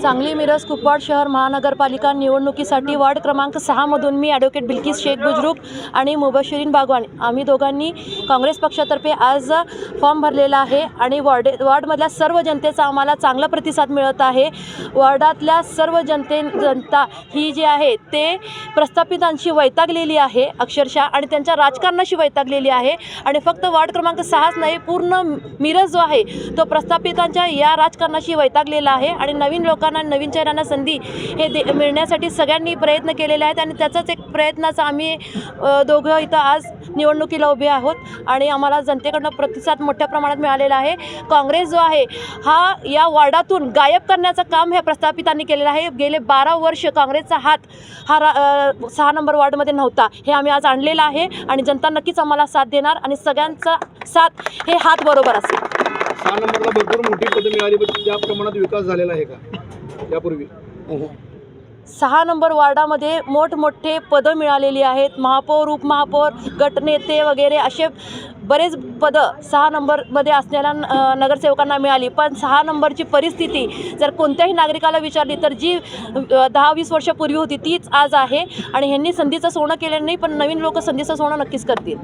सांगली मिरज कुपवाड शहर महानगरपालिका निवडणुकीसाठी वार्ड क्रमांक सहामधून मी ॲडव्होकेट बिल्किस शेख बुजरुक आणि मुबशिरीन बागवान. आम्ही दोघांनी काँग्रेस पक्षातर्फे आज फॉर्म भरलेला आहे आणि वॉर्डे वॉर्डमधल्या सर्व जनतेचा आम्हाला चांगला प्रतिसाद मिळत आहे. वॉर्डातल्या सर्व जनते जनता ही जी आहे ते प्रस्थापितांशी वैतागलेली आहे अक्षरशः आणि त्यांच्या राजकारणाशी वैतागलेली आहे. आणि फक्त वार्ड क्रमांक सहाच नाही पूर्ण मिरज जो आहे तो प्रस्थापितांच्या या राजकारणाशी वैतागलेला आहे. आणि नवीन लोकांना नवीन चेहऱ्यांना संधी हे दे मिळण्यासाठी सगळ्यांनी प्रयत्न केलेले आहेत आणि त्याचाच एक प्रयत्नाचा आम्ही दोघं इथं आज निवडणुकीला उभे आहोत आणि आम्हाला जनतेकडनं प्रतिसाद मोठ्या प्रमाणात मिळालेला आहे. काँग्रेस जो आहे हा या वॉर्डातून गायब करण्याचं काम ह्या प्रस्थापितांनी केलेलं आहे. गेले बारा वर्ष काँग्रेसचा हात हा रा सहा नंबर वॉर्डमध्ये नव्हता. हे आम्ही आज आणलेलं आहे आणि जनता नक्कीच आम्हाला साथ देणार आणि सगळ्यांचा साथ हे हात बरोबर असेल. सहा नंबरला भरपूर मोठी पदं मिळाली पण त्या प्रमाणात विकास झालेला आहे का? यापूर्वी. सहा नंबर वार्डामध्ये मोठमोठे पदं मिळालेली आहेत. महापौर उपमहापौर गटनेते वगैरे असे बरेच पदं सहा नंबरमध्ये असलेल्या अ, नगरसेवकांना मिळाली. पण सहा नंबरची परिस्थिती जर कोणत्याही नागरिकाला विचारली तर जी दहा वीस वर्षापूर्वी होती तीच आज आहे. आणि ह्यांनी संधीचं सोनं केलेलं नाही पण नवीन लोक संधीचं सोनं नक्कीच करतील.